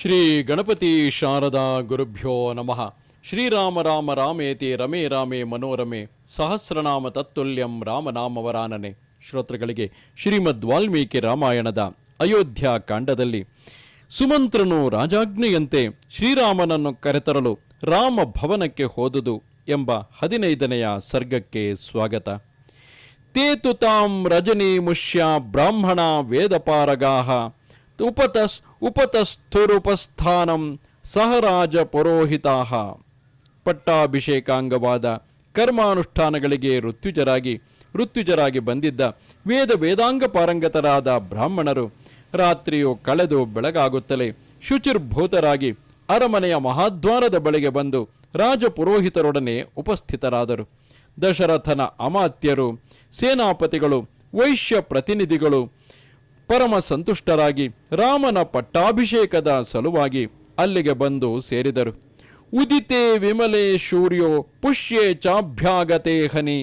ಶ್ರೀ ಗಣಪತಿ ಶಾರದಾ ಗುರುಭ್ಯೋ ನಮಃ. ಶ್ರೀರಾಮ ರಾಮ ರಾಮೇತಿ ರಮೇ ರಾಮೇ ಮನೋರಮೆ ಸಹಸ್ರನಾಮ ತತ್ತುಲ್ಯಂ ರಾಮನಾಮವರಾನನೆ. ಶ್ರೋತೃಗಳಿಗೆ ಶ್ರೀಮದ್ ವಾಲ್ಮೀಕಿ ರಾಮಾಯಣದ ಅಯೋಧ್ಯ ಕಾಂಡದಲ್ಲಿ ಸುಮಂತ್ರನು ರಾಜಾಜ್ಞೆಯಂತೆ ಶ್ರೀರಾಮನನ್ನು ಕರೆತರಲು ರಾಮ ಭವನಕ್ಕೆ ಹೋದುದು ಎಂಬ ಹದಿನೈದನೆಯ ಸರ್ಗಕ್ಕೆ ಸ್ವಾಗತ. ತೇತು ತಾಂ ರಜನಿ ಮುಷ್ಯ ಬ್ರಾಹ್ಮಣ ವೇದಪಾರಗಾಹ ಉಪತಸ್ ಉಪತಸ್ಥುರುಪಸ್ಥಾನಂ ಸಹರಾಜ ಪುರೋಹಿತಾಹ ಪಟ್ಟಾಭಿಷೇಕಾಂಗವಾದ ಕರ್ಮಾನುಷ್ಠಾನಗಳಿಗೆ ಋತ್ಯುಜರಾಗಿ ಋತ್ಯುಜರಾಗಿ ಬಂದಿದ್ದ ವೇದ ವೇದಾಂಗ ಪಾರಂಗತರಾದ ಬ್ರಾಹ್ಮಣರು ರಾತ್ರಿಯು ಕಳೆದು ಬೆಳಗಾಗುತ್ತಲೇ ಶುಚಿರ್ಭೂತರಾಗಿ ಅರಮನೆಯ ಮಹಾದ್ವಾರದ ಬಳಿಗೆ ಬಂದು ರಾಜಪುರೋಹಿತರೊಡನೆ ಉಪಸ್ಥಿತರಾದರು. ದಶರಥನ ಅಮಾತ್ಯರು, ಸೇನಾಪತಿಗಳು, ವೈಶ್ಯ ಪ್ರತಿನಿಧಿಗಳು ಪರಮ ಸಂತುಷ್ಟರಾಗಿ, ರಾಮನ ಪಟ್ಟಾಭಿಷೇಕದ ಸಲುವಾಗಿ ಅಲ್ಲಿಗೆ ಬಂದು ಸೇರಿದರು. ಉದಿತೆ ವಿಮಲೆ ಸೂರ್ಯೋ ಪುಷ್ಯೆ ಚಾಭ್ಯಾಗತೆ ಹನಿ,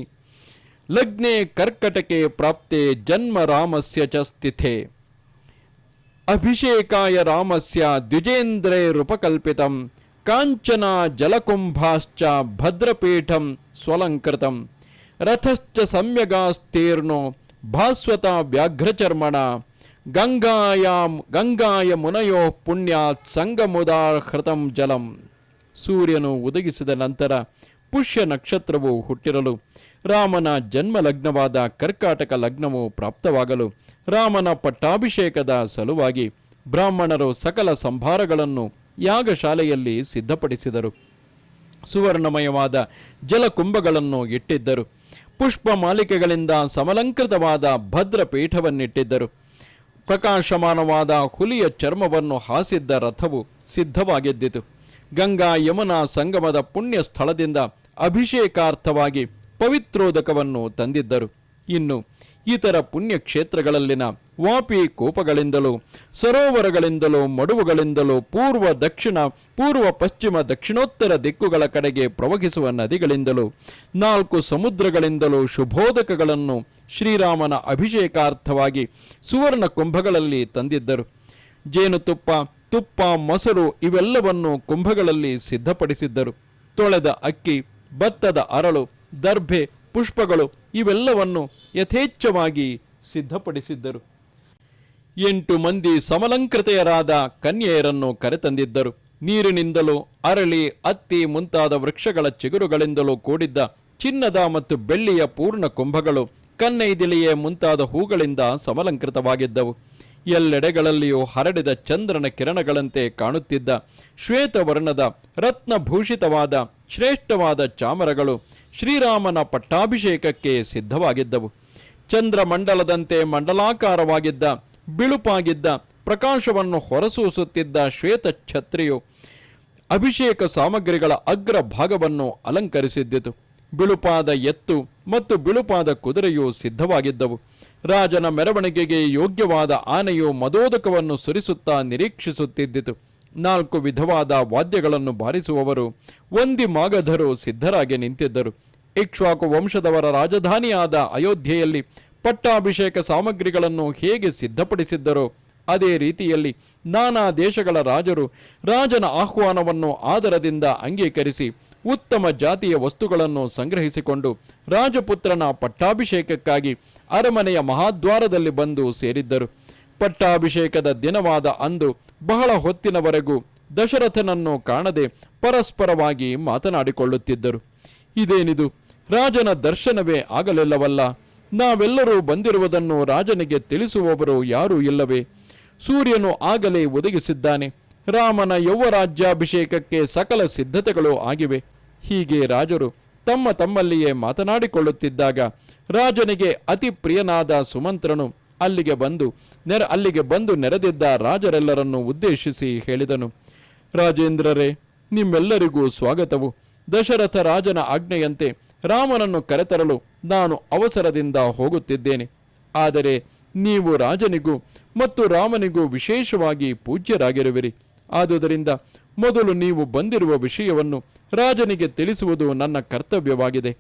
ಲಗ್ನೆ ಕರ್ಕಟಕೆ ಪ್ರಾಪ್ತೆ ಜನ್ಮ ರಾಮಸ್ಯ ಚ ಸ್ಥಿತೆ, ಅಭಿಷೇಕಾಯ ರಾಮಸ್ಯ ದ್ವಿಜೇಂದ್ರೈರುಪಕಲ್ಪಿತಂ ಕಾಂಚನ ಜಲಕುಂಭಾಶ್ಚ ಭದ್ರಪೀಠಂ ಸ್ವಲಂಕೃತಂ, ರಥಶ್ಚ ಸಮ್ಯಗಾಸ್ತೀರ್ಣೋ ಭಾಸ್ವತ ವ್ಯಾಘ್ರಚರ್ಮಣ ಗಂಗಾಯಾಂ ಗಂಗಾಯ ಮುನಯೋ ಪುಣ್ಯಾತ್ ಸಂಗಮುದಾಹೃತಂ ಜಲಂ. ಸೂರ್ಯನು ಉದಗಿಸಿದ ನಂತರ ಪುಷ್ಯ ನಕ್ಷತ್ರವು ಹುಟ್ಟಿರಲು, ರಾಮನ ಜನ್ಮ ಲಗ್ನವಾದ ಕರ್ಕಾಟಕ ಲಗ್ನವು ಪ್ರಾಪ್ತವಾಗಲು, ರಾಮನ ಪಟ್ಟಾಭಿಷೇಕದ ಸಲುವಾಗಿ ಬ್ರಾಹ್ಮಣರು ಸಕಲ ಸಂಭಾರಗಳನ್ನು ಯಾಗಶಾಲೆಯಲ್ಲಿ ಸಿದ್ಧಪಡಿಸಿದರು. ಸುವರ್ಣಮಯವಾದ ಜಲಕುಂಭಗಳನ್ನು ಇಟ್ಟಿದ್ದರು. ಪುಷ್ಪ ಮಾಲಿಕೆಗಳಿಂದ ಸಮಲಂಕೃತವಾದ ಭದ್ರ ಪೀಠವನ್ನಿಟ್ಟಿದ್ದರು ಪ್ರಕಾಶಮಾನವಾದ ಹುಲಿಯ ಚರ್ಮವನ್ನು ಹಾಸಿದ್ದ ರಥವು ಸಿದ್ಧವಾಗಿದ್ದಿತು. ಗಂಗಾ ಯಮುನಾ ಸಂಗಮದ ಪುಣ್ಯ ಸ್ಥಳದಿಂದ ಅಭಿಷೇಕಾರ್ಥವಾಗಿ ಪವಿತ್ರೋದಕವನ್ನು ತಂದಿದ್ದರು. ಇನ್ನು ಇತರ ಪುಣ್ಯಕ್ಷೇತ್ರಗಳಲ್ಲಿನ ವಾಪಿ ಕೋಪಗಳಿಂದಲೂ, ಸರೋವರಗಳಿಂದಲೂ, ಮಡುವುಗಳಿಂದಲೂ ಪೂರ್ವ ದಕ್ಷಿಣ, ಪೂರ್ವ ಪಶ್ಚಿಮ ದಕ್ಷಿಣೋತ್ತರ ದಿಕ್ಕುಗಳ ಕಡೆಗೆ ಪ್ರವಹಿಸುವ ನದಿಗಳಿಂದಲೂ, ನಾಲ್ಕು ಸಮುದ್ರಗಳಿಂದಲೂ ಶುಭೋದಕಗಳನ್ನು ಶ್ರೀರಾಮನ ಅಭಿಷೇಕಾರ್ಥವಾಗಿ ಸುವರ್ಣ ಕುಂಭಗಳಲ್ಲಿ ತಂದಿದ್ದರು. ಜೇನುತುಪ್ಪ, ತುಪ್ಪ, ಮೊಸರು ಇವೆಲ್ಲವನ್ನು ಕುಂಭಗಳಲ್ಲಿ ಸಿದ್ಧಪಡಿಸಿದ್ದರು. ತೊಳೆದ ಅಕ್ಕಿ, ಭತ್ತದ ಅರಳು, ದರ್ಭೆ, ಪುಷ್ಪಗಳು ಇವೆಲ್ಲವನ್ನು ಯಥೇಚ್ಛವಾಗಿ ಸಿದ್ಧಪಡಿಸಿದ್ದರು. ಎಂಟು ಮಂದಿ ಸಮಲಂಕೃತೆಯರಾದ ಕನ್ಯೆಯರನ್ನು ಕರೆತಂದಿದ್ದರು. ನೀರಿನಿಂದಲೂ ಅರಳಿ ಅತ್ತಿ ಮುಂತಾದ ವೃಕ್ಷಗಳ ಚಿಗುರುಗಳಿಂದಲೂ ಕೂಡಿದ್ದ ಚಿನ್ನದ ಮತ್ತು ಬೆಳ್ಳಿಯ ಪೂರ್ಣ ಕುಂಭಗಳು ಕನ್ನೈದಿಲಿಯೇ ಮುಂತಾದ ಹೂಗಳಿಂದ ಸಮಲಂಕೃತವಾಗಿದ್ದವು. ಎಲ್ಲೆಡೆಗಳಲ್ಲಿಯೂ ಹರಡಿದ ಚಂದ್ರನ ಕಿರಣಗಳಂತೆ ಕಾಣುತ್ತಿದ್ದ ಶ್ವೇತವರ್ಣದ ರತ್ನಭೂಷಿತವಾದ ಶ್ರೇಷ್ಠವಾದ ಚಾಮರಗಳು ಶ್ರೀರಾಮನ ಪಟ್ಟಾಭಿಷೇಕಕ್ಕೆ ಸಿದ್ಧವಾಗಿದ್ದವು. ಚಂದ್ರಮಂಡಲದಂತೆ ಮಂಡಲಾಕಾರವಾಗಿದ್ದ, ಬಿಳುಪಾಗಿದ್ದ, ಪ್ರಕಾಶವನ್ನು ಹೊರಸೂಸುತ್ತಿದ್ದ ಶ್ವೇತ ಛತ್ರಿಯು ಅಭಿಷೇಕ ಸಾಮಗ್ರಿಗಳ ಅಗ್ರ ಭಾಗವನ್ನು ಅಲಂಕರಿಸಿದ್ದಿತು. ಬಿಳುಪಾದ ಎತ್ತು ಮತ್ತು ಬಿಳುಪಾದ ಕುದುರೆಯು ಸಿದ್ಧವಾಗಿದ್ದವು. ರಾಜನ ಮೆರವಣಿಗೆಗೆ ಯೋಗ್ಯವಾದ ಆನೆಯು ಮದೋದಕವನ್ನು ಸುರಿಸುತ್ತಾ ನಿರೀಕ್ಷಿಸುತ್ತಿದ್ದಿತು. ನಾಲ್ಕು ವಿಧವಾದ ವಾದ್ಯಗಳನ್ನು ಬಾರಿಸುವವರು ಒಂದಿ ಮಾಗಧರು ಸಿದ್ಧರಾಗಿ ನಿಂತಿದ್ದರು. ಇಕ್ಷ್ವಾಕು ವಂಶದವರ ರಾಜಧಾನಿಯಾದ ಅಯೋಧ್ಯೆಯಲ್ಲಿ ಪಟ್ಟಾಭಿಷೇಕ ಸಾಮಗ್ರಿಗಳನ್ನು ಹೇಗೆ ಸಿದ್ಧಪಡಿಸಿದ್ದರೋ? ಅದೇ ರೀತಿಯಲ್ಲಿ ನಾನಾ ದೇಶಗಳ ರಾಜರು ರಾಜನ ಆಹ್ವಾನವನ್ನು ಆದರದಿಂದ ಅಂಗೀಕರಿಸಿ ಉತ್ತಮ ಜಾತಿಯ ವಸ್ತುಗಳನ್ನು ಸಂಗ್ರಹಿಸಿಕೊಂಡು ರಾಜಪುತ್ರನ ಪಟ್ಟಾಭಿಷೇಕಕ್ಕಾಗಿ ಅರಮನೆಯ ಮಹಾದ್ವಾರದಲ್ಲಿ ಬಂದು ಸೇರಿದ್ದರು. ಪಟ್ಟಾಭಿಷೇಕದ ದಿನವಾದ ಅಂದು ಬಹಳ ಹೊತ್ತಿನವರೆಗೂ ದಶರಥನನ್ನು ಕಾಣದೆ ಪರಸ್ಪರವಾಗಿ ಮಾತನಾಡಿಕೊಳ್ಳುತ್ತಿದ್ದರು. ಇದೇನಿದು? ರಾಜನ ದರ್ಶನವೇ ಆಗಲಿಲ್ಲವಲ್ಲ. ನಾವೆಲ್ಲರೂ ಬಂದಿರುವುದನ್ನು ರಾಜನಿಗೆ ತಿಳಿಸುವವರು ಯಾರೂ ಇಲ್ಲವೇ? ಸೂರ್ಯನು ಆಗಲೇ ಒದಗಿಸಿದ್ದಾನೆ. ರಾಮನ ಯೌವರಾಜ್ಯಾಭಿಷೇಕಕ್ಕೆ ಸಕಲ ಸಿದ್ಧತೆಗಳು ಆಗಿವೆ. ಹೀಗೆ ರಾಜರು ತಮ್ಮ ತಮ್ಮಲ್ಲಿಯೇ ಮಾತನಾಡಿಕೊಳ್ಳುತ್ತಿದ್ದಾಗ ರಾಜನಿಗೆ ಅತಿ ಪ್ರಿಯನಾದ ಸುಮಂತ್ರನು ಅಲ್ಲಿಗೆ ಬಂದು ನೆರ, ಅಲ್ಲಿಗೆ ಬಂದು ನೆರೆದಿದ್ದ ರಾಜರೆಲ್ಲರನ್ನು ಉದ್ದೇಶಿಸಿ ಹೇಳಿದನು. ರಾಜೇಂದ್ರರೇ, ನಿಮ್ಮೆಲ್ಲರಿಗೂ ಸ್ವಾಗತವು. ದಶರಥ ರಾಜನ ಆಜ್ಞೆಯಂತೆ ರಾಮನನ್ನು ಕರೆತರಲು ನಾನು ಅವಸರದಿಂದ ಹೋಗುತ್ತಿದ್ದೇನೆ. ಆದರೆ ನೀವು ರಾಜನಿಗೂ ಮತ್ತು ರಾಮನಿಗೂ ವಿಶೇಷವಾಗಿ ಪೂಜ್ಯರಾಗಿರುವಿರಿ. ಆದುದರಿಂದ ಮೊದಲು ನೀವು ಬಂದಿರುವ ವಿಷಯವನ್ನು ರಾಜನಿಗೆ ತಿಳಿಸುವುದು ನನ್ನ ಕರ್ತವ್ಯವಾಗಿದೆ.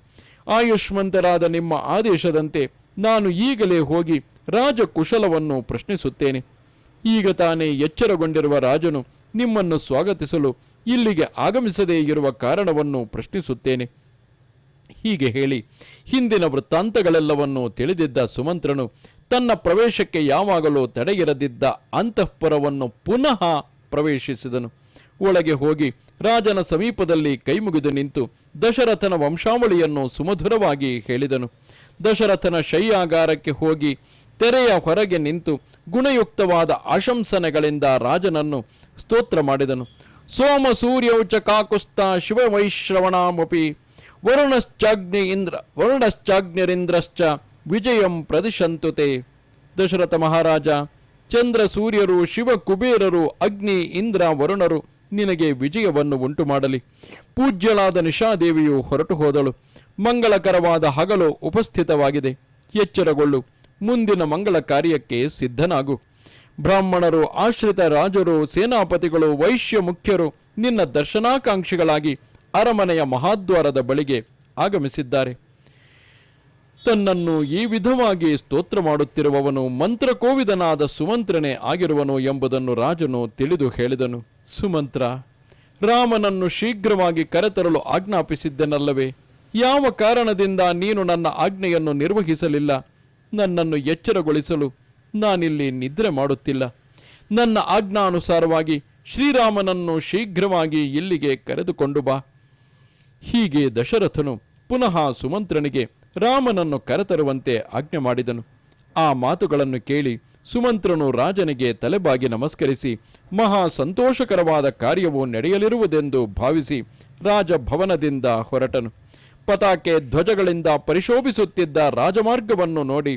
ಆಯುಷ್ಮಂತರಾದ ನಿಮ್ಮ ಆದೇಶದಂತೆ ನಾನು ಈಗಲೇ ಹೋಗಿ ರಾಜ ಕುಶಲವನ್ನು ಪ್ರಶ್ನಿಸುತ್ತೇನೆ. ಈಗ ತಾನೇ ಎಚ್ಚರಗೊಂಡಿರುವ ರಾಜನು ನಿಮ್ಮನ್ನು ಸ್ವಾಗತಿಸಲು ಇಲ್ಲಿಗೆ ಆಗಮಿಸದೇ ಇರುವ ಕಾರಣವನ್ನು ಪ್ರಶ್ನಿಸುತ್ತೇನೆ. ಹೀಗೆ ಹೇಳಿ ಹಿಂದಿನ ವೃತ್ತಾಂತಗಳೆಲ್ಲವನ್ನೂ ತಿಳಿದಿದ್ದ ಸುಮಂತ್ರನು ತನ್ನ ಪ್ರವೇಶಕ್ಕೆ ಯಾವಾಗಲೂ ತಡೆಯಿರದಿದ್ದ ಅಂತಃಪುರವನ್ನು ಪುನಃ ಪ್ರವೇಶಿಸಿದನು. ಒಳಗೆ ಹೋಗಿ ರಾಜನ ಸಮೀಪದಲ್ಲಿ ಕೈಮುಗಿದು ನಿಂತು ದಶರಥನ ವಂಶಾವಳಿಯನ್ನು ಸುಮಧುರವಾಗಿ ಹೇಳಿದನು. ದಶರಥನ ಶಯ್ಯಾಗಾರಕ್ಕೆ ಹೋಗಿ ತೆರೆಯ ಹೊರಗೆ ನಿಂತು ಗುಣಯುಕ್ತವಾದ ಆಶಂಸನೆಗಳಿಂದ ರಾಜನನ್ನು ಸ್ತೋತ್ರ ಮಾಡಿದನು. ಸೋಮ ಸೂರ್ಯೌಚ ಕಾಕುಸ್ತ ಶಿವವೈಶ್ರವಣಾಮಪಿ ವರುಣಶ್ಚಾಗ್ನಿ ಇಂದ್ರ ವರುಣಶ್ಚಾಗ್ನಿರಿಂದ್ರಶ್ಚ ವಿಜಯಂ ಪ್ರದಿಶಂತುತೆ. ದಶರಥ ಮಹಾರಾಜ, ಚಂದ್ರ ಸೂರ್ಯರು, ಶಿವ ಕುಬೇರರು, ಅಗ್ನಿ ಇಂದ್ರ ವರುಣರು, ನಿನಗೆ ವಿಜಯವನ್ನು ಉಂಟು ಮಾಡಲಿ ಪೂಜ್ಯಳಾದ ನಿಶಾದೇವಿಯು ಹೊರಟು ಹೋದಳು. ಮಂಗಳಕರವಾದ ಹಗಲು ಉಪಸ್ಥಿತವಾಗಿದೆ. ಎಚ್ಚರಗೊಳ್ಳು. ಮುಂದಿನ ಮಂಗಳ ಕಾರ್ಯಕ್ಕೆ ಸಿದ್ಧನಾಗು. ಬ್ರಾಹ್ಮಣರು, ಆಶ್ರಿತ ರಾಜರು, ಸೇನಾಪತಿಗಳು, ವೈಶ್ಯ ಮುಖ್ಯರು ನಿನ್ನ ದರ್ಶನಾಕಾಂಕ್ಷಿಗಳಾಗಿ ಅರಮನೆಯ ಮಹಾದ್ವಾರದ ಬಳಿಗೆ ಆಗಮಿಸಿದ್ದಾರೆ. ತನ್ನನ್ನು ಈ ವಿಧವಾಗಿ ಸ್ತೋತ್ರ ಮಾಡುತ್ತಿರುವವನು ಮಂತ್ರಕೋವಿದನಾದ ಸುಮಂತ್ರನೇ ಆಗಿರುವನು ಎಂಬುದನ್ನು ರಾಜನು ತಿಳಿದು ಹೇಳಿದನು. ಸುಮಂತ್ರ, ರಾಮನನ್ನು ಶೀಘ್ರವಾಗಿ ಕರೆತರಲು ಆಜ್ಞಾಪಿಸಿದ್ದೆನಲ್ಲವೇ? ಯಾವ ಕಾರಣದಿಂದ ನೀನು ನನ್ನ ಆಜ್ಞೆಯನ್ನು ನಿರ್ವಹಿಸಲಿಲ್ಲ? ನನ್ನನ್ನು ಎಚ್ಚರಗೊಳಿಸಲು ನಾನಿಲ್ಲಿ ನಿದ್ರೆ ಮಾಡುತ್ತಿಲ್ಲ. ನನ್ನ ಆಜ್ಞಾನುಸಾರವಾಗಿ ಶ್ರೀರಾಮನನ್ನು ಶೀಘ್ರವಾಗಿ ಇಲ್ಲಿಗೆ ಕರೆದುಕೊಂಡು ಬಾ. ಹೀಗೆ ದಶರಥನು ಪುನಃ ಸುಮಂತ್ರನಿಗೆ ರಾಮನನ್ನು ಕರೆತರುವಂತೆ ಆಜ್ಞೆ ಮಾಡಿದನು. ಆ ಮಾತುಗಳನ್ನು ಕೇಳಿ ಸುಮಂತ್ರನು ರಾಜನಿಗೆ ತಲೆಬಾಗಿ ನಮಸ್ಕರಿಸಿ, ಮಹಾ ಸಂತೋಷಕರವಾದ ಕಾರ್ಯವು ನಡೆಯಲಿರುವುದೆಂದು ಭಾವಿಸಿ ರಾಜಭವನದಿಂದ ಹೊರಟನು. ಪತಾಕೆ ಧ್ವಜಗಳಿಂದ ಪರಿಶೋಭಿಸುತ್ತಿದ್ದ ರಾಜಮಾರ್ಗವನ್ನು ನೋಡಿ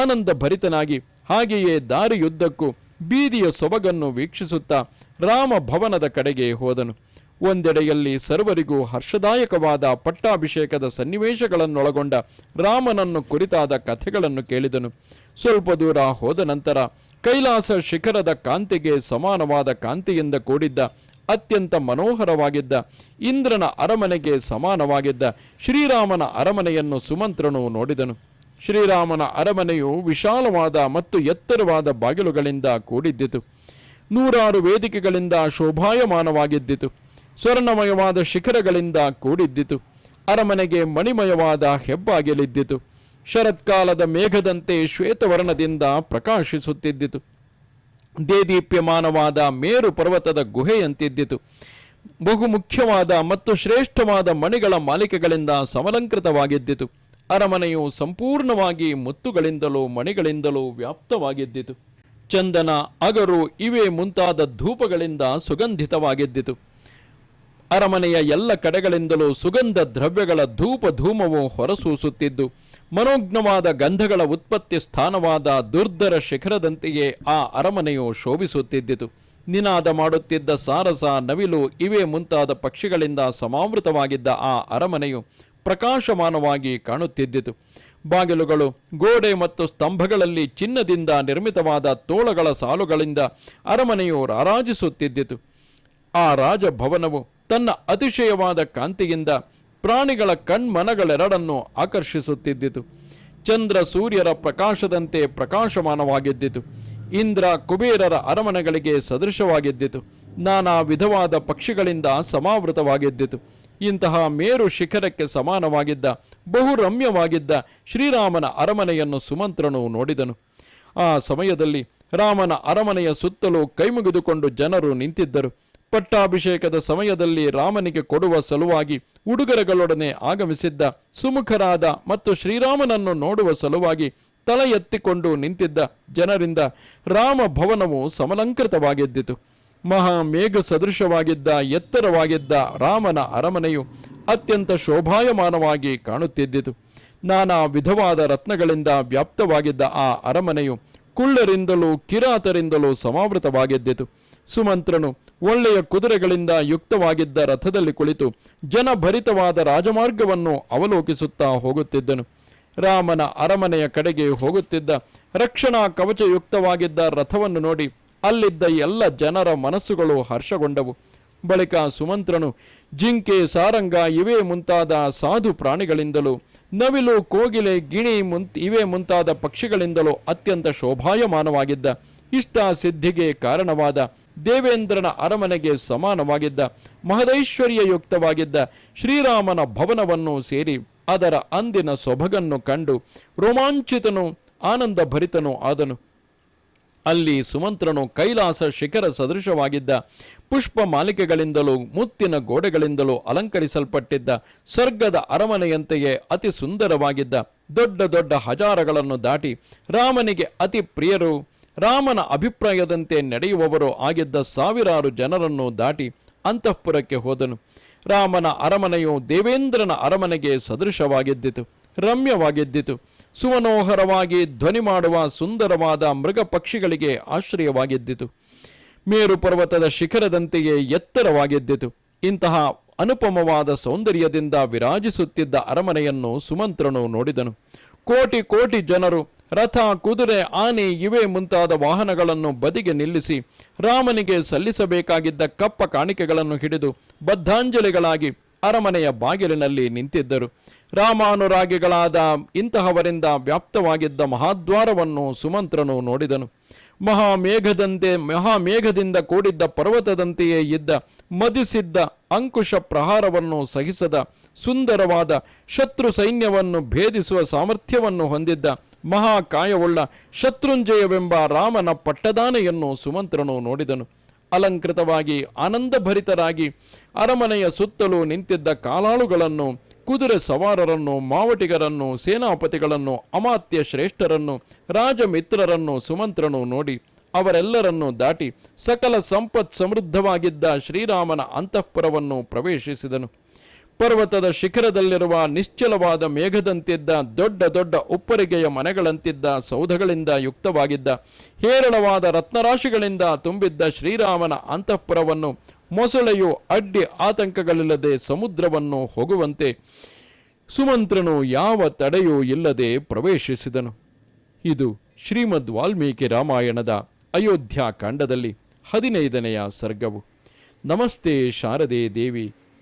ಆನಂದ ಭರಿತನಾಗಿ ಹಾಗೆಯೇ ದಾರಿಯುದ್ದಕ್ಕೂ ಬೀದಿಯ ಸೊಬಗನ್ನು ವೀಕ್ಷಿಸುತ್ತಾ ರಾಮ ಭವನದ ಕಡೆಗೆ ಹೋದನು. ಒಂದೆಡೆಯಲ್ಲಿ ಸರ್ವರಿಗೂ ಹರ್ಷದಾಯಕವಾದ ಪಟ್ಟಾಭಿಷೇಕದ ಸನ್ನಿವೇಶಗಳನ್ನೊಳಗೊಂಡ ರಾಮನನ್ನು ಕುರಿತಾದ ಕಥೆಗಳನ್ನು ಕೇಳಿದನು. ಸ್ವಲ್ಪ ದೂರ ಹೋದ ನಂತರ ಕೈಲಾಸ ಶಿಖರದ ಕಾಂತಿಗೆ ಸಮಾನವಾದ ಕಾಂತಿಯಿಂದ ಕೂಡಿದ್ದ ಅತ್ಯಂತ ಮನೋಹರವಾಗಿದ್ದ, ಇಂದ್ರನ ಅರಮನೆಗೆ ಸಮಾನವಾಗಿದ್ದ, ಶ್ರೀರಾಮನ ಅರಮನೆಯನ್ನು ಸುಮಂತ್ರನು ನೋಡಿದನು. ಶ್ರೀರಾಮನ ಅರಮನೆಯು ವಿಶಾಲವಾದ ಮತ್ತು ಎತ್ತರವಾದ ಬಾಗಿಲುಗಳಿಂದ ಕೂಡಿದ್ದಿತು. ನೂರಾರು ವೇದಿಕೆಗಳಿಂದ ಶೋಭಾಯಮಾನವಾಗಿದ್ದಿತು. ಸ್ವರ್ಣಮಯವಾದ ಶಿಖರಗಳಿಂದ ಕೂಡಿದ್ದಿತು. ಅರಮನೆಗೆ ಮಣಿಮಯವಾದ ಹೆಬ್ಬಾಗಿಲಿದ್ದಿತು. ಶರತ್ಕಾಲದ ಮೇಘದಂತೆ ಶ್ವೇತವರ್ಣದಿಂದ ಪ್ರಕಾಶಿಸುತ್ತಿದ್ದಿತು. ದೇದೀಪ್ಯಮಾನವಾದ ಮೇರು ಪರ್ವತದ ಗುಹೆಯಂತಿದ್ದಿತು. ಬಹು ಮುಖ್ಯವಾದ ಮತ್ತು ಶ್ರೇಷ್ಠವಾದ ಮಣಿಗಳ ಮಾಲಿಕೆಗಳಿಂದ ಸಮಲಂಕೃತವಾಗಿದ್ದಿತು. ಅರಮನೆಯು ಸಂಪೂರ್ಣವಾಗಿ ಮುತ್ತುಗಳಿಂದಲೂ ಮಣಿಗಳಿಂದಲೂ ವ್ಯಾಪ್ತವಾಗಿದ್ದಿತು. ಚಂದನ, ಅಗರು ಇವೇ ಮುಂತಾದ ಧೂಪಗಳಿಂದ ಸುಗಂಧಿತವಾಗಿದ್ದಿತು. ಅರಮನೆಯ ಎಲ್ಲ ಕಡೆಗಳಿಂದಲೂ ಸುಗಂಧ ದ್ರವ್ಯಗಳ ಧೂಪ ಧೂಮವು ಹೊರಸೂಸುತ್ತಿದ್ದು ಮನೋಜ್ಞವಾದ ಗಂಧಗಳ ಉತ್ಪತ್ತಿ ಸ್ಥಾನವಾದ ದುರ್ಧರ ಶಿಖರದಂತೆಯೇ ಆ ಅರಮನೆಯು ಶೋಭಿಸುತ್ತಿದ್ದಿತು. ನಿನಾದ ಮಾಡುತ್ತಿದ್ದ ಸಾರಸ ನವಿಲು ಇವೇ ಮುಂತಾದ ಪಕ್ಷಿಗಳಿಂದ ಸಮಾವೃತವಾಗಿದ್ದ ಆ ಅರಮನೆಯು ಪ್ರಕಾಶಮಾನವಾಗಿ ಕಾಣುತ್ತಿದ್ದಿತು. ಬಾಗಿಲುಗಳು, ಗೋಡೆ ಮತ್ತು ಸ್ತಂಭಗಳಲ್ಲಿ ಚಿನ್ನದಿಂದ ನಿರ್ಮಿತವಾದ ತೋಳಗಳ ಸಾಲುಗಳಿಂದ ಅರಮನೆಯು ರಾರಾಜಿಸುತ್ತಿದ್ದಿತು. ಆ ರಾಜಭವನವು ತನ್ನ ಅತಿಶಯವಾದ ಕಾಂತಿಯಿಂದ ಪ್ರಾಣಿಗಳ ಕಣ್ಮನಗಳೆರಡನ್ನು ಆಕರ್ಷಿಸುತ್ತಿದ್ದಿತು. ಚಂದ್ರ ಸೂರ್ಯರ ಪ್ರಕಾಶದಂತೆ ಪ್ರಕಾಶಮಾನವಾಗಿದ್ದಿತು. ಇಂದ್ರ ಕುಬೇರರ ಅರಮನೆಗಳಿಗೆ ಸದೃಶವಾಗಿದ್ದಿತು. ನಾನಾ ವಿಧವಾದ ಪಕ್ಷಿಗಳಿಂದ ಸಮಾವೃತವಾಗಿದ್ದಿತು. ಇಂತಹ ಮೇರು ಶಿಖರಕ್ಕೆ ಸಮಾನವಾಗಿದ್ದ ಬಹು ರಮ್ಯವಾಗಿದ್ದ ಶ್ರೀರಾಮನ ಅರಮನೆಯನ್ನು ಸುಮಂತ್ರನು ನೋಡಿದನು. ಆ ಸಮಯದಲ್ಲಿ ರಾಮನ ಅರಮನೆಯ ಸುತ್ತಲೂ ಕೈಮುಗಿದುಕೊಂಡು ಜನರು ನಿಂತಿದ್ದರು. ಪಟ್ಟಾಭಿಷೇಕದ ಸಮಯದಲ್ಲಿ ರಾಮನಿಗೆ ಕೊಡುವ ಸಲುವಾಗಿ ಉಡುಗೊರೆಗಳೊಡನೆ ಆಗಮಿಸಿದ್ದ ಸುಮುಖರಾದ ಮತ್ತು ಶ್ರೀರಾಮನನ್ನು ನೋಡುವ ಸಲುವಾಗಿ ತಲೆ ಎತ್ತಿಕೊಂಡು ನಿಂತಿದ್ದ ಜನರಿಂದ ರಾಮ ಭವನವು ಸಮಲಂಕೃತವಾಗಿದ್ದಿತು. ಮಹಾ ಮೇಘ ಸದೃಶವಾಗಿದ್ದ, ಎತ್ತರವಾಗಿದ್ದ ರಾಮನ ಅರಮನೆಯು ಅತ್ಯಂತ ಶೋಭಾಯಮಾನವಾಗಿ ಕಾಣುತ್ತಿದ್ದಿತು. ನಾನಾ ವಿಧವಾದ ರತ್ನಗಳಿಂದ ವ್ಯಾಪ್ತವಾಗಿದ್ದ ಆ ಅರಮನೆಯು ಕುಳ್ಳರಿಂದಲೂ ಕಿರಾತರಿಂದಲೂ ಸಮಾವೃತವಾಗಿದ್ದಿತು. ಸುಮಂತ್ರನು ಒಳ್ಳೆಯ ಕುದುರೆಗಳಿಂದ ಯುಕ್ತವಾಗಿದ್ದ ರಥದಲ್ಲಿ ಕುಳಿತು ಜನಭರಿತವಾದ ರಾಜಮಾರ್ಗವನ್ನು ಅವಲೋಕಿಸುತ್ತಾ ಹೋಗುತ್ತಿದ್ದನು. ರಾಮನ ಅರಮನೆಯ ಕಡೆಗೆ ಹೋಗುತ್ತಿದ್ದ ರಕ್ಷಣಾ ಕವಚಯುಕ್ತವಾಗಿದ್ದ ರಥವನ್ನು ನೋಡಿ ಅಲ್ಲಿದ್ದ ಎಲ್ಲ ಜನರ ಮನಸ್ಸುಗಳು ಹರ್ಷಗೊಂಡವು. ಬಳಿಕ ಸುಮಂತ್ರನು, ಜಿಂಕೆ, ಸಾರಂಗ ಇವೇ ಮುಂತಾದ ಸಾಧು ಪ್ರಾಣಿಗಳಿಂದಲೂ, ನವಿಲು, ಕೋಗಿಲೆ, ಗಿಣಿ ಮುಂತ್, ಇವೇ ಮುಂತಾದ ಪಕ್ಷಿಗಳಿಂದಲೂ ಅತ್ಯಂತ ಶೋಭಾಯಮಾನವಾಗಿದ್ದ, ಇಷ್ಟ ಸಿದ್ಧಿಗೆ ಕಾರಣವಾದ ದೇವೇಂದ್ರನ ಅರಮನೆಗೆ ಸಮಾನವಾಗಿದ್ದ ಮಹದೈಶ್ವರ್ಯಯುಕ್ತವಾಗಿದ್ದ ಶ್ರೀರಾಮನ ಭವನವನ್ನು ಸೇರಿ ಅದರ ಅಂದಿನ ಸೊಬಗನ್ನು ಕಂಡು ರೋಮಾಂಚಿತನು ಆನಂದ ಭರಿತನು ಆದನು. ಅಲ್ಲಿ ಸುಮಂತ್ರನು ಕೈಲಾಸ ಶಿಖರ ಸದೃಶವಾಗಿದ್ದ, ಪುಷ್ಪ ಮಾಲಿಕೆಗಳಿಂದಲೂ ಮುತ್ತಿನ ಗೋಡೆಗಳಿಂದಲೂ ಅಲಂಕರಿಸಲ್ಪಟ್ಟಿದ್ದ ಸ್ವರ್ಗದ ಅರಮನೆಯಂತೆಯೇ ಅತಿ ಸುಂದರವಾಗಿದ್ದ, ದೊಡ್ಡ ದೊಡ್ಡ ಹಜಾರಗಳನ್ನು ದಾಟಿ ರಾಮನಿಗೆ ಅತಿ ಪ್ರಿಯರು ರಾಮನ ಅಭಿಪ್ರಾಯದಂತೆ ನಡೆಯುವವರು ಆಗಿದ್ದ ಸಾವಿರಾರು ಜನರನ್ನು ದಾಟಿ ಅಂತಃಪುರಕ್ಕೆ ಹೋದನು. ರಾಮನ ಅರಮನೆಯು ದೇವೇಂದ್ರನ ಅರಮನೆಗೆ ಸದೃಶವಾಗಿದ್ದಿತು, ರಮ್ಯವಾಗಿದ್ದಿತು. ಸುಮನೋಹರವಾಗಿ ಧ್ವನಿ ಮಾಡುವ ಸುಂದರವಾದ ಮೃಗ ಪಕ್ಷಿಗಳಿಗೆ ಆಶ್ರಯವಾಗಿದ್ದಿತು. ಮೇರು ಪರ್ವತದ ಶಿಖರದಂತೆಯೇ ಎತ್ತರವಾಗಿದ್ದಿತು. ಇಂತಹ ಅನುಪಮವಾದ ಸೌಂದರ್ಯದಿಂದ ವಿರಾಜಿಸುತ್ತಿದ್ದ ಅರಮನೆಯನ್ನು ಸುಮಂತ್ರನು ನೋಡಿದನು. ಕೋಟಿ ಕೋಟಿ ಜನರು ರಥ, ಕುದುರೆ, ಆನೆ ಇವೆ ಮುಂತಾದ ವಾಹನಗಳನ್ನು ಬದಿಗೆ ನಿಲ್ಲಿಸಿ ರಾಮನಿಗೆ ಸಲ್ಲಿಸಬೇಕಾಗಿದ್ದ ಕಪ್ಪ ಕಾಣಿಕೆಗಳನ್ನು ಹಿಡಿದು ಬದ್ಧಾಂಜಲಿಗಳಾಗಿ ಅರಮನೆಯ ಬಾಗಿಲಿನಲ್ಲಿ ನಿಂತಿದ್ದರು. ರಾಮಾನುರಾಗಿಗಳಾದ ಇಂತಹವರಿಂದ ವ್ಯಾಪ್ತವಾಗಿದ್ದ ಮಹಾದ್ವಾರವನ್ನು ಸುಮಂತ್ರನು ನೋಡಿದನು. ಮಹಾಮೇಘದಂತೆ, ಮಹಾಮೇಘದಿಂದ ಕೂಡಿದ್ದ ಪರ್ವತದಂತೆಯೇ ಇದ್ದ ಮದಿಸಿದ್ದ ಅಂಕುಶ ಪ್ರಹಾರವನ್ನು ಸಹಿಸದ ಸುಂದರವಾದ ಶತ್ರು ಸೈನ್ಯವನ್ನು ಭೇದಿಸುವ ಸಾಮರ್ಥ್ಯವನ್ನು ಹೊಂದಿದ್ದ ಮಹಾಕಾಯವುಳ್ಳ ಶತ್ರುಂಜಯವೆಂಬ ರಾಮನ ಪಟ್ಟದಾನೆಯನ್ನು ಸುಮಂತ್ರನು ನೋಡಿದನು. ಅಲಂಕೃತವಾಗಿ ಆನಂದಭರಿತರಾಗಿ ಅರಮನೆಯ ಸುತ್ತಲೂ ನಿಂತಿದ್ದ ಕಾಲಾಳುಗಳನ್ನು, ಕುದುರೆ ಸವಾರರನ್ನು, ಮಾವಟಿಗರನ್ನು, ಸೇನಾಪತಿಗಳನ್ನು, ಅಮಾತ್ಯ ಶ್ರೇಷ್ಠರನ್ನು, ರಾಜಮಿತ್ರರನ್ನು ಸುಮಂತ್ರನು ನೋಡಿ ಅವರೆಲ್ಲರನ್ನು ದಾಟಿ ಸಕಲ ಸಂಪತ್ ಸಮೃದ್ಧವಾಗಿದ್ದ ಶ್ರೀರಾಮನ ಅಂತಃಪುರವನ್ನು ಪ್ರವೇಶಿಸಿದನು. ಪರ್ವತದ ಶಿಖರದಲ್ಲಿರುವ ನಿಶ್ಚಲವಾದ ಮೇಘದಂತಿದ್ದ ದೊಡ್ಡ ದೊಡ್ಡ ಉಪ್ಪರಿಗೆಯ ಮನೆಗಳಂತಿದ್ದ ಸೌಧಗಳಿಂದ ಯುಕ್ತವಾಗಿದ್ದ ಹೇರಳವಾದ ರತ್ನರಾಶಿಗಳಿಂದ ತುಂಬಿದ್ದ ಶ್ರೀರಾಮನ ಅಂತಃಪುರವನ್ನು, ಮೊಸಳೆಯು ಅಡ್ಡಿ ಆತಂಕಗಳಿಲ್ಲದೆ ಸಮುದ್ರವನ್ನು ಹೋಗುವಂತೆ ಸುಮಂತ್ರನು ಯಾವ ತಡೆಯೂ ಇಲ್ಲದೆ ಪ್ರವೇಶಿಸಿದನು. ಇದು ಶ್ರೀಮದ್ ವಾಲ್ಮೀಕಿ ರಾಮಾಯಣದ ಅಯೋಧ್ಯಾ ಕಾಂಡದಲ್ಲಿ ಹದಿನೈದನೆಯ ಸರ್ಗವು. ನಮಸ್ತೆ ಶಾರದೆ ದೇವಿ.